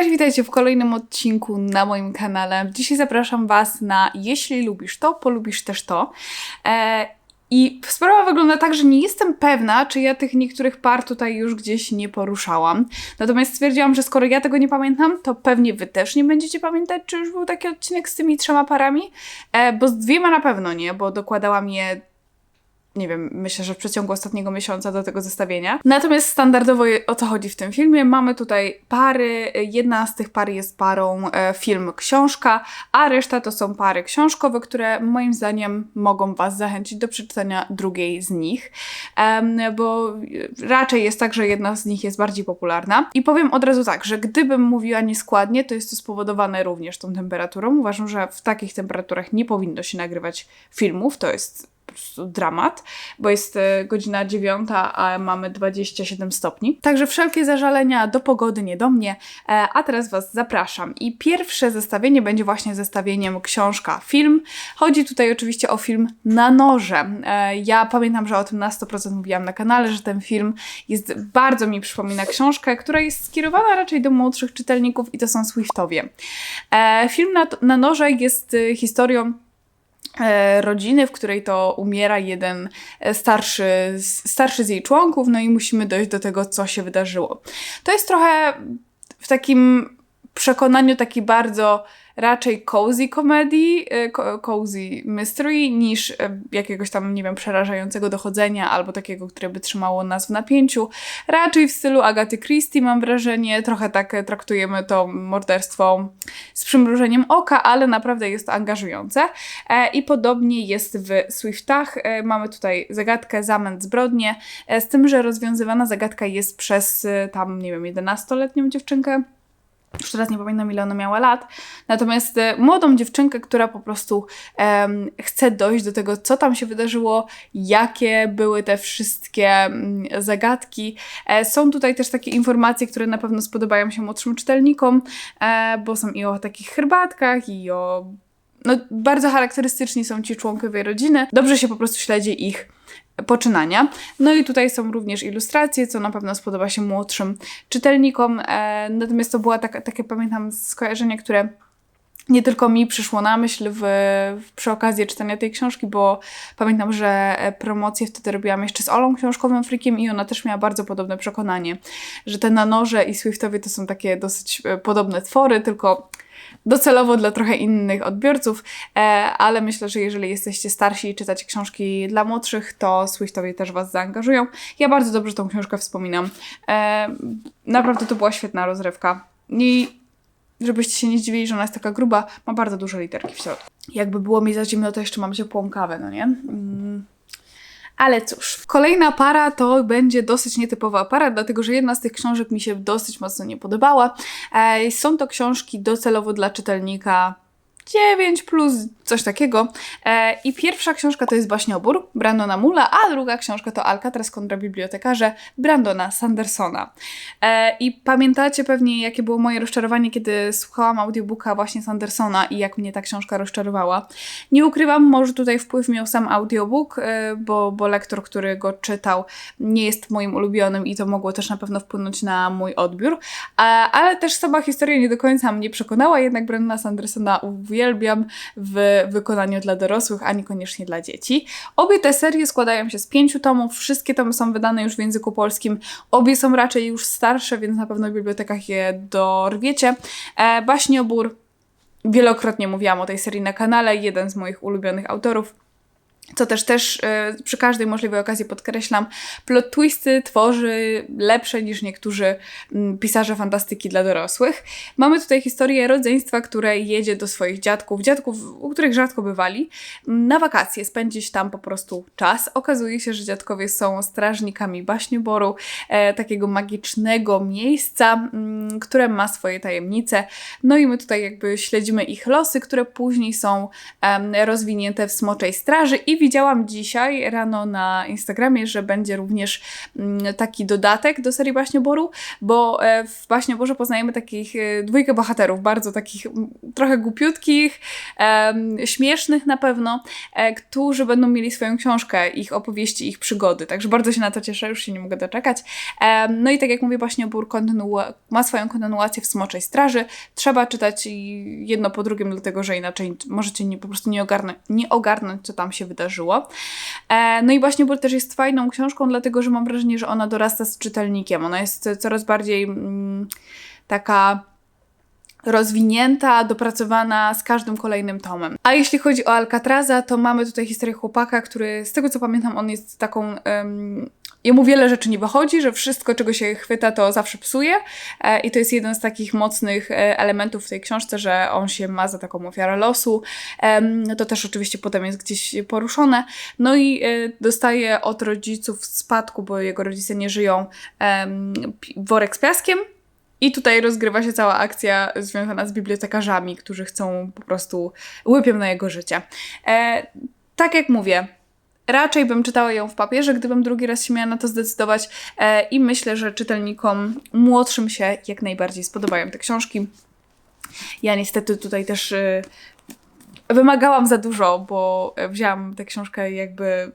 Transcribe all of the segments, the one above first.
Cześć, witajcie w kolejnym odcinku na moim kanale. Dzisiaj zapraszam Was na Jeśli lubisz to, polubisz też to. E, I sprawa wygląda tak, że nie jestem pewna, czy ja tych niektórych par tutaj już gdzieś nie poruszałam. Natomiast stwierdziłam, że skoro ja tego nie pamiętam, to pewnie Wy też nie będziecie pamiętać, czy już był taki odcinek z tymi trzema parami. E, bo z dwiema na pewno nie, bo dokładałam je nie wiem, myślę, że w przeciągu ostatniego miesiąca do tego zestawienia. Natomiast standardowo o co chodzi w tym filmie? Mamy tutaj pary. Jedna z tych par jest parą e, film-książka, a reszta to są pary książkowe, które moim zdaniem mogą Was zachęcić do przeczytania drugiej z nich, bo raczej jest tak, że jedna z nich jest bardziej popularna. I powiem od razu tak, że gdybym mówiła nieskładnie, to jest to spowodowane również tą temperaturą. Uważam, że w takich temperaturach nie powinno się nagrywać filmów, to jest po prostu dramat, bo jest e, godzina dziewiąta, a mamy 27 stopni. Także wszelkie zażalenia do pogody, nie do mnie. E, A teraz Was zapraszam. I pierwsze zestawienie będzie właśnie zestawieniem książka-film. Chodzi tutaj oczywiście o film Na noże. E, Ja pamiętam, że o tym na 100% mówiłam na kanale, że ten film jest bardzo mi przypomina książkę, która jest skierowana raczej do młodszych czytelników i to są Swiftowie. Film na, na noże jest historią rodziny, w której to umiera jeden e, starszy, starszy z jej członków, no i musimy dojść do tego, co się wydarzyło. To jest trochę w takim przekonaniu taki bardzo raczej cozy komedii, e, co- cozy mystery, niż e, jakiegoś tam, nie wiem, przerażającego dochodzenia albo takiego, które by trzymało nas w napięciu. Raczej w stylu Agaty Christie mam wrażenie, trochę tak e, traktujemy to morderstwo z przymrużeniem oka, ale naprawdę jest to angażujące. I podobnie jest w Swiftach. Mamy tutaj zagadkę zamęt zbrodnie, z tym, że rozwiązywana zagadka jest przez tam, nie wiem, 11-letnią dziewczynkę. Już teraz nie pamiętam, ile ona miała lat. Natomiast e, młodą dziewczynkę, która po prostu em, chce dojść do tego, co tam się wydarzyło, jakie były te wszystkie mm, zagadki. E, są tutaj też takie informacje, które na pewno spodobają się młodszym czytelnikom, e, bo są i o takich herbatkach, i o no, bardzo charakterystyczni są ci członkowie rodziny. Dobrze się po prostu śledzi ich poczynania. No i tutaj są również ilustracje, co na pewno spodoba się młodszym czytelnikom. E, natomiast to była takie, pamiętam, skojarzenie, które nie tylko mi przyszło na myśl w, przy okazji czytania tej książki, bo pamiętam, że e, promocję wtedy robiłam jeszcze z Olą Książkowym Frikiem i ona też miała bardzo podobne przekonanie, że te na noże i Swiftowie to są takie dosyć e, podobne twory, tylko docelowo dla trochę innych odbiorców, e, ale myślę, że jeżeli jesteście starsi i czytacie książki dla młodszych, to Swiftowie też Was zaangażują. Ja bardzo dobrze tą książkę wspominam. E, naprawdę to była świetna rozrywka. I żebyście się nie zdziwili, że ona jest taka gruba, ma bardzo duże literki w środku. Jakby było mi za zimno, to jeszcze mam ciepłą kawę, no nie? Ale cóż, kolejna para to będzie dosyć nietypowa para, dlatego że jedna z tych książek mi się dosyć mocno nie podobała. Są to książki docelowo dla czytelnika 9 plus coś takiego. E, I pierwsza książka to jest Baśniobór Brandona Mula, a druga książka to Alcatraz kontra bibliotekarze Brandona Sandersona. E, I pamiętacie pewnie, jakie było moje rozczarowanie, kiedy słuchałam audiobooka właśnie Sandersona i jak mnie ta książka rozczarowała. Nie ukrywam, może tutaj wpływ miał sam audiobook, e, bo, bo lektor, który go czytał, nie jest moim ulubionym i to mogło też na pewno wpłynąć na mój odbiór. A, ale też sama historia nie do końca mnie przekonała, jednak Brandona Sandersona uwielbiam w wykonaniu dla dorosłych, a niekoniecznie dla dzieci. Obie te serie składają się z pięciu tomów, wszystkie tomy są wydane już w języku polskim, obie są raczej już starsze, więc na pewno w bibliotekach je dorwiecie. E, Baśniobór, wielokrotnie mówiłam o tej serii na kanale, jeden z moich ulubionych autorów. Co też też e, przy każdej możliwej okazji podkreślam, plot twisty tworzy lepsze niż niektórzy mm, pisarze fantastyki dla dorosłych. Mamy tutaj historię rodzeństwa, które jedzie do swoich dziadków, dziadków, u których rzadko bywali, na wakacje, spędzić tam po prostu czas. Okazuje się, że dziadkowie są strażnikami baśnioboru, e, takiego magicznego miejsca, mm, które ma swoje tajemnice. No i my tutaj jakby śledzimy ich losy, które później są rozwinięte w Smoczej Straży I widziałam dzisiaj rano na Instagramie, że będzie również mm, taki dodatek do serii Baśnioboru, bo e, w Baśnioborze poznajemy takich e, dwójkę bohaterów, bardzo takich trochę głupiutkich, śmiesznych na pewno, którzy będą mieli swoją książkę, ich opowieści, ich przygody. Także bardzo się na to cieszę, już się nie mogę doczekać. No i tak jak mówię, Baśniobór ma swoją kontynuację w Smoczej Straży. Trzeba czytać jedno po drugim, dlatego że inaczej możecie nie, po prostu nie, ogarnąć, nie ogarnąć, co tam się wydarzyło. E, no i właśnie Ból też jest fajną książką, dlatego że mam wrażenie, że ona dorasta z czytelnikiem. Ona jest coraz bardziej mm, taka rozwinięta, dopracowana z każdym kolejnym tomem. A jeśli chodzi o Alcatraza, to mamy tutaj historię chłopaka, który, z tego co pamiętam, on jest taką um, Jemu wiele rzeczy nie wychodzi, że wszystko, czego się chwyta, to zawsze psuje. E, I to jest jeden z takich mocnych e, elementów w tej książce, że on się ma za taką ofiarę losu. To też oczywiście potem jest gdzieś poruszone. No i e, dostaje od rodziców spadku, bo jego rodzice nie żyją, worek z piaskiem. I tutaj rozgrywa się cała akcja związana z bibliotekarzami, którzy chcą po prostu łypią na jego życie. Tak jak mówię, Raczej bym czytała ją w papierze, gdybym drugi raz się miała na to zdecydować e, i myślę, że czytelnikom młodszym się jak najbardziej spodobają te książki. Ja niestety tutaj też e, wymagałam za dużo, bo wzięłam tę książkę jakby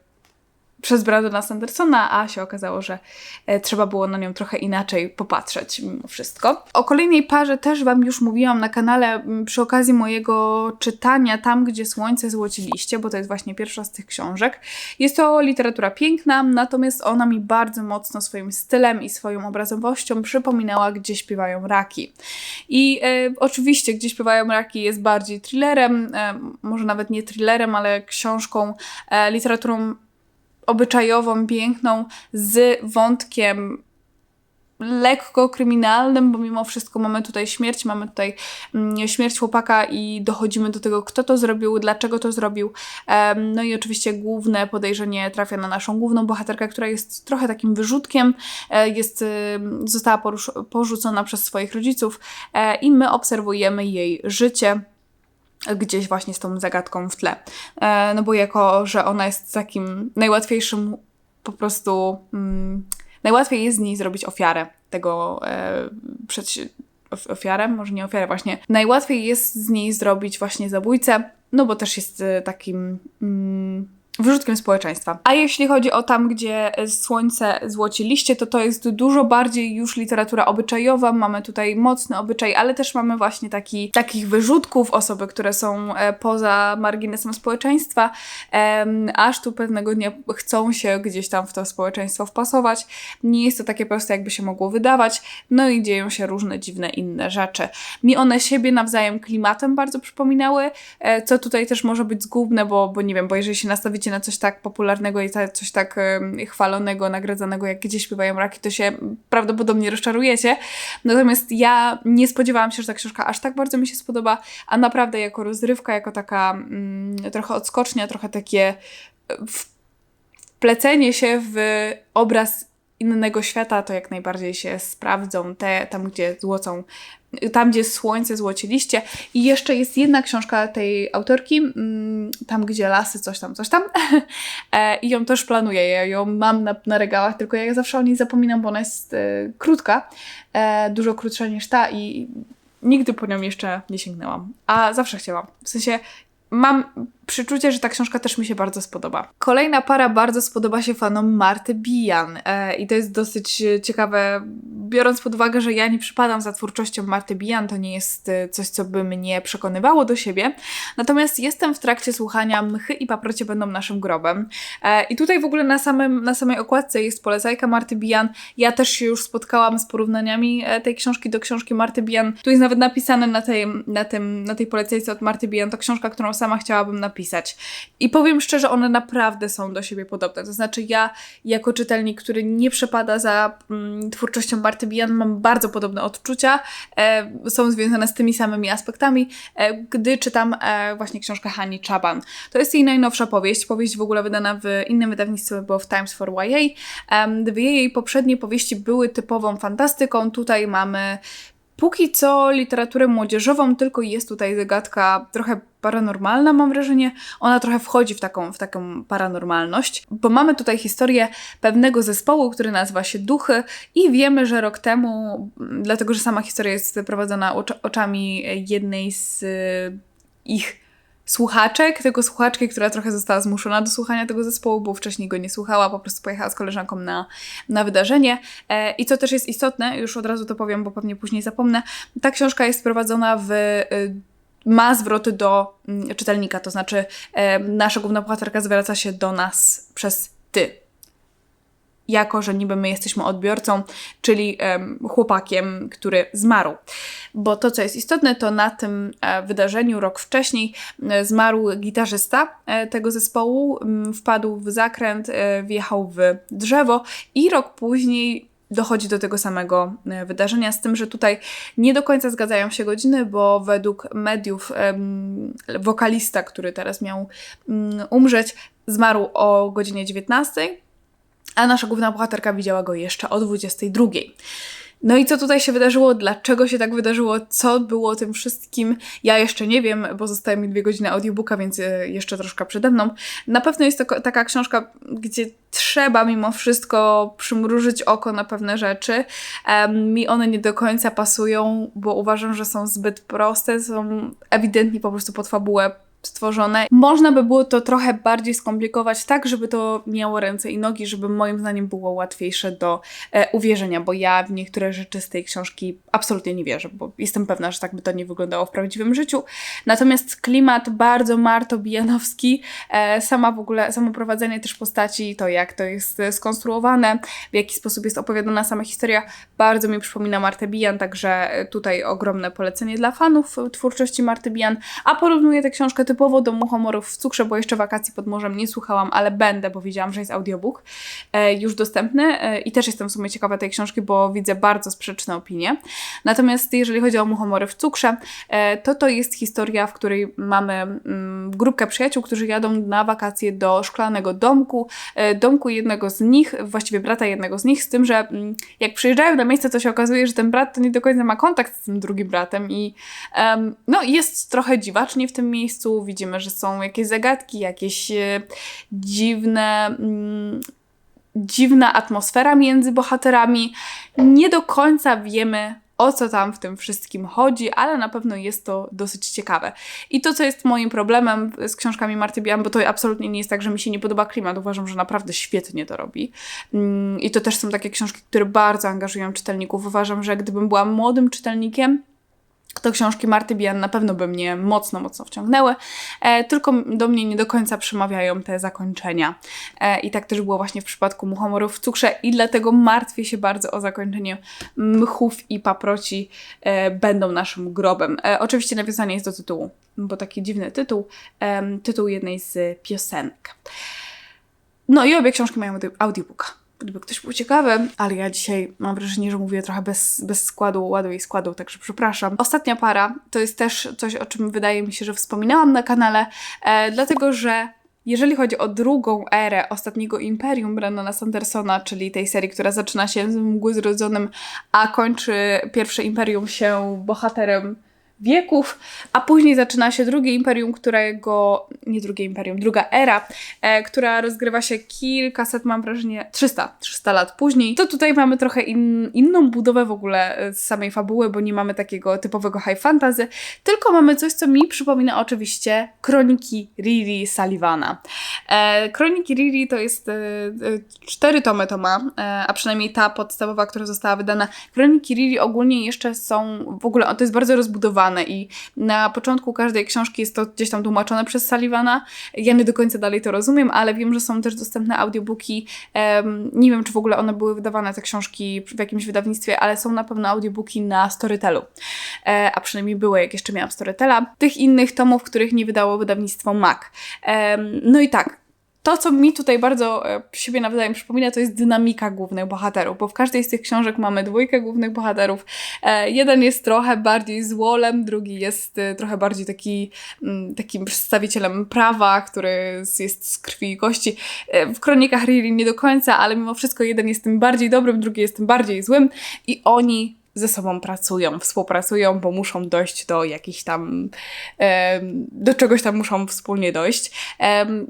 przez Brandona Sandersona, a się okazało, że e, trzeba było na nią trochę inaczej popatrzeć mimo wszystko. O kolejnej parze też Wam już mówiłam na kanale przy okazji mojego czytania Tam, gdzie słońce złoci liście, bo to jest właśnie pierwsza z tych książek. Jest to literatura piękna, natomiast ona mi bardzo mocno swoim stylem i swoją obrazowością przypominała, gdzie śpiewają raki. I e, oczywiście, gdzie śpiewają raki jest bardziej thrillerem, e, może nawet nie thrillerem, ale książką, e, literaturą obyczajową, piękną, z wątkiem lekko kryminalnym, bo mimo wszystko mamy tutaj śmierć, mamy tutaj mm, śmierć chłopaka i dochodzimy do tego, kto to zrobił, dlaczego to zrobił. No i oczywiście główne podejrzenie trafia na naszą główną bohaterkę, która jest trochę takim wyrzutkiem, e, jest, została porzucona przez swoich rodziców e, i my obserwujemy jej życie gdzieś właśnie z tą zagadką w tle. E, no bo jako, że ona jest takim najłatwiejszym po prostu... Mm, najłatwiej jest z niej zrobić ofiarę tego e, przed, ofiarę, może nie ofiarę, właśnie. Najłatwiej jest z niej zrobić właśnie zabójcę, no bo też jest e, takim mm, wyrzutkiem społeczeństwa. A jeśli chodzi o tam, gdzie słońce złoci liście, to to jest dużo bardziej już literatura obyczajowa. Mamy tutaj mocny obyczaj, ale też mamy właśnie taki, takich wyrzutków, osoby, które są e, poza marginesem społeczeństwa, aż tu pewnego dnia chcą się gdzieś tam w to społeczeństwo wpasować. Nie jest to takie proste, jakby się mogło wydawać. No i dzieją się różne dziwne inne rzeczy. Mi one siebie nawzajem klimatem bardzo przypominały, e, co tutaj też może być zgubne, bo, bo nie wiem, bo jeżeli się nastawić na coś tak popularnego i coś tak chwalonego, nagradzanego, jak gdzieś śpiewają raki, to się prawdopodobnie rozczarujecie. Natomiast ja nie spodziewałam się, że ta książka aż tak bardzo mi się spodoba, a naprawdę jako rozrywka, jako taka mm, trochę odskocznia, trochę takie e, wplecenie się w obraz innego świata, to jak najbardziej się sprawdzą te, tam gdzie złocą, tam gdzie słońce złoci liście. I jeszcze jest jedna książka tej autorki, mm, tam gdzie lasy, coś tam, coś tam. E, I ją też planuję, ja ją mam na, na regałach, tylko ja zawsze o niej zapominam, bo ona jest e, krótka, e, dużo krótsza niż ta i nigdy po nią jeszcze nie sięgnęłam. A zawsze chciałam. W sensie mam przyczucie, że ta książka też mi się bardzo spodoba. Kolejna para bardzo spodoba się fanom Marty Bijan e, i to jest dosyć ciekawe, biorąc pod uwagę, że ja nie przypadam za twórczością Marty Bijan, to nie jest e, coś, co by mnie przekonywało do siebie. Natomiast jestem w trakcie słuchania Mchy i paprocie będą naszym grobem. E, I tutaj w ogóle na, samym, na samej okładce jest polecajka Marty Bijan. Ja też się już spotkałam z porównaniami e, tej książki do książki Marty Bijan. Tu jest nawet napisane na tej, na tym, na tej polecajce od Marty Bijan, to książka, którą sama chciałabym napisać napisać. I powiem szczerze, one naprawdę są do siebie podobne. To znaczy, ja jako czytelnik, który nie przepada za mm, twórczością Marty Bijan, mam bardzo podobne odczucia. E, są związane z tymi samymi aspektami, e, gdy czytam e, właśnie książkę Hani Chaban. To jest jej najnowsza powieść. Powieść w ogóle wydana w innym wydawnictwie, bo w Times for YA. Dwie jej poprzednie powieści były typową fantastyką. Tutaj mamy Póki co literaturę młodzieżową, tylko jest tutaj zagadka trochę paranormalna, mam wrażenie. Ona trochę wchodzi w taką, w taką paranormalność, bo mamy tutaj historię pewnego zespołu, który nazywa się Duchy i wiemy, że rok temu, dlatego że sama historia jest prowadzona oczami jednej z y, ich słuchaczek, tylko słuchaczki, która trochę została zmuszona do słuchania tego zespołu, bo wcześniej go nie słuchała, po prostu pojechała z koleżanką na, na wydarzenie. E, I co też jest istotne, już od razu to powiem, bo pewnie później zapomnę, ta książka jest prowadzona w. Y, ma zwroty do y, czytelnika, to znaczy e, nasza główna bohaterka zwraca się do nas przez ty, jako że niby my jesteśmy odbiorcą, czyli um, chłopakiem, który zmarł. Bo to, co jest istotne, to na tym e, wydarzeniu rok wcześniej e, zmarł gitarzysta e, tego zespołu, m, wpadł w zakręt, e, wjechał w drzewo i rok później dochodzi do tego samego e, wydarzenia, z tym, że tutaj nie do końca zgadzają się godziny, bo według mediów wokalista, który teraz miał umrzeć, zmarł o godzinie 19, a nasza główna bohaterka widziała go jeszcze o 22. No i co tutaj się wydarzyło? Dlaczego się tak wydarzyło? Co było tym wszystkim? Ja jeszcze nie wiem, bo zostały mi dwie godziny audiobooka, więc e, jeszcze troszkę przede mną. Na pewno jest to taka książka, gdzie trzeba mimo wszystko przymrużyć oko na pewne rzeczy. Mi one nie do końca pasują, bo uważam, że są zbyt proste, są ewidentnie po prostu pod fabułę stworzone. Można by było to trochę bardziej skomplikować, tak, żeby to miało ręce i nogi, żeby moim zdaniem było łatwiejsze do e, uwierzenia, bo ja w niektóre rzeczy z tej książki absolutnie nie wierzę, bo jestem pewna, że tak by to nie wyglądało w prawdziwym życiu. Natomiast klimat bardzo Marto Bijanowski, e, sama w ogóle, samo prowadzenie też postaci, to jak to jest skonstruowane, w jaki sposób jest opowiadana sama historia, bardzo mi przypomina Martę Bijan, także tutaj ogromne polecenie dla fanów twórczości Marty Bijan, a porównuję tę książkę typowo do muchomorów w cukrze, bo jeszcze wakacji pod morzem nie słuchałam, ale będę, bo widziałam, że jest audiobook e, już dostępny e, i też jestem w sumie ciekawa tej książki, bo widzę bardzo sprzeczne opinie. Natomiast jeżeli chodzi o muchomory w cukrze, e, to to jest historia, w której mamy mm, grupkę przyjaciół, którzy jadą na wakacje do szklanego domku, domku jednego z nich, właściwie brata jednego z nich, z tym, że mm, jak przyjeżdżają na miejsce, to się okazuje, że ten brat to nie do końca ma kontakt z tym drugim bratem i no jest trochę dziwacznie w tym miejscu, widzimy, że są jakieś zagadki, jakieś e, dziwne. Mm, dziwna atmosfera między bohaterami. Nie do końca wiemy, o co tam w tym wszystkim chodzi, ale na pewno jest to dosyć ciekawe. I to, co jest moim problemem z książkami Marty Bian, bo to absolutnie nie jest tak, że mi się nie podoba klimat, uważam, że naprawdę świetnie to robi. Mm, I to też są takie książki, które bardzo angażują czytelników. Uważam, że gdybym była młodym czytelnikiem, to książki Marty Bian na pewno by mnie mocno, mocno wciągnęły, e, tylko do mnie nie do końca przemawiają te zakończenia. E, I tak też było właśnie w przypadku Muchomorów w cukrze i dlatego martwię się bardzo o zakończenie Mchów i Paproci e, będą naszym grobem. E, oczywiście nawiązanie jest do tytułu, bo taki dziwny tytuł, tytuł jednej z piosenek. No i obie książki mają audiobooka gdyby ktoś był ciekawy, ale ja dzisiaj mam wrażenie, że mówię trochę bez, bez składu, ładu i składu, także przepraszam. Ostatnia para to jest też coś, o czym wydaje mi się, że wspominałam na kanale, e, dlatego że jeżeli chodzi o drugą erę ostatniego imperium Brandona Sandersona, czyli tej serii, która zaczyna się z Mgły Zrodzonym, a kończy pierwsze imperium się bohaterem wieków, a później zaczyna się drugie imperium, którego, nie drugie imperium, druga era, e, która rozgrywa się kilkaset, mam wrażenie, 300, 300 lat później. To tutaj mamy trochę in, inną budowę w ogóle e, z samej fabuły, bo nie mamy takiego typowego high fantasy, tylko mamy coś, co mi przypomina oczywiście kroniki Riri Sullivana. E, kroniki Riri to jest e, e, cztery tomy to ma, a przynajmniej ta podstawowa, która została wydana. Kroniki Riri ogólnie jeszcze są, w ogóle to jest bardzo rozbudowane i na początku każdej książki jest to gdzieś tam tłumaczone przez Sullivana. Ja nie do końca dalej to rozumiem, ale wiem, że są też dostępne audiobooki. Nie wiem, czy w ogóle one były wydawane, te książki w jakimś wydawnictwie, ale są na pewno audiobooki na Storytelu. E, a przynajmniej były, jak jeszcze miałam Storytela. Tych innych tomów, których nie wydało wydawnictwo MAC. No i tak, to, co mi tutaj bardzo e, siebie nawzajem przypomina, to jest dynamika głównych bohaterów, bo w każdej z tych książek mamy dwójkę głównych bohaterów. E, jeden jest trochę bardziej złolem, drugi jest e, trochę bardziej taki, mm, takim przedstawicielem prawa, który jest z krwi i kości. W kronikach Riri nie do końca, ale mimo wszystko jeden jest tym bardziej dobrym, drugi jest tym bardziej złym i oni ze sobą pracują, współpracują, bo muszą dojść do jakichś tam, do czegoś tam muszą wspólnie dojść.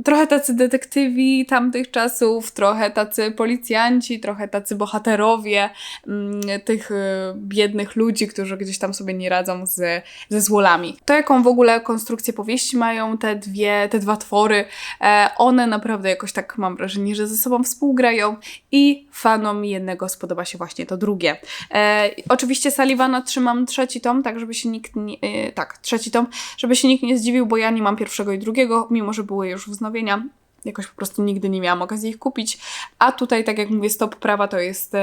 Trochę tacy detektywi tamtych czasów, trochę tacy policjanci, trochę tacy bohaterowie mm, tych y, biednych ludzi, którzy gdzieś tam sobie nie radzą z, ze złolami. To, jaką w ogóle konstrukcję powieści mają te dwie, te dwa twory, e, one naprawdę jakoś tak mam wrażenie, że ze sobą współgrają i fanom jednego spodoba się właśnie to drugie. Oczywiście Sullivana trzymam trzeci tom, tak żeby się nikt nie, e, tak, trzeci tom, żeby się nikt nie zdziwił, bo ja nie mam pierwszego i drugiego, mimo że były już wznowienia. Jakoś po prostu nigdy nie miałam okazji ich kupić. A tutaj, tak jak mówię, Stop Prawa to jest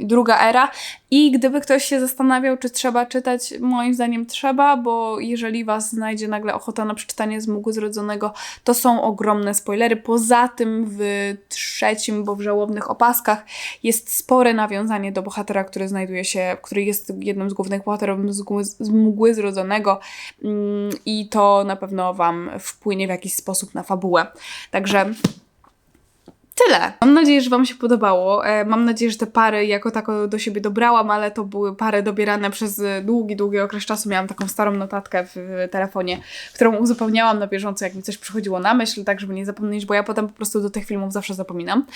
druga era. I gdyby ktoś się zastanawiał, czy trzeba czytać, moim zdaniem trzeba, bo jeżeli Was znajdzie nagle ochota na przeczytanie z Mógł Zrodzonego, to są ogromne spoilery. Poza tym w trzecim, bo w żałobnych opaskach jest spore nawiązanie do bohatera, który znajduje się, który jest jednym z głównych bohaterów z Mgły, Zrodzonego Mm, i to na pewno Wam wpłynie w jakiś sposób na fabułę. Także Tyle. Mam nadzieję, że Wam się podobało. E, Mam nadzieję, że te pary jako tako do siebie dobrałam, ale to były pary dobierane przez e, długi, długi okres czasu. Miałam taką starą notatkę w, telefonie, którą uzupełniałam na bieżąco, jak mi coś przychodziło na myśl, tak żeby nie zapomnieć, bo ja potem po prostu do tych filmów zawsze zapominam,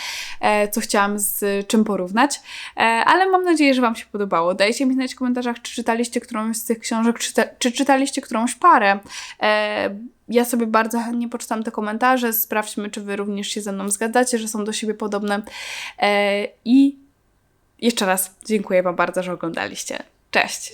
e, co chciałam z czym porównać. Ale mam nadzieję, że Wam się podobało. Dajcie mi znać w komentarzach, czy czytaliście którąś z tych książek, czy, czy czytaliście którąś parę. Ja sobie bardzo chętnie poczytam te komentarze, sprawdźmy, czy Wy również się ze mną zgadzacie, że są do siebie podobne. E, I jeszcze raz dziękuję Wam bardzo, że oglądaliście. Cześć!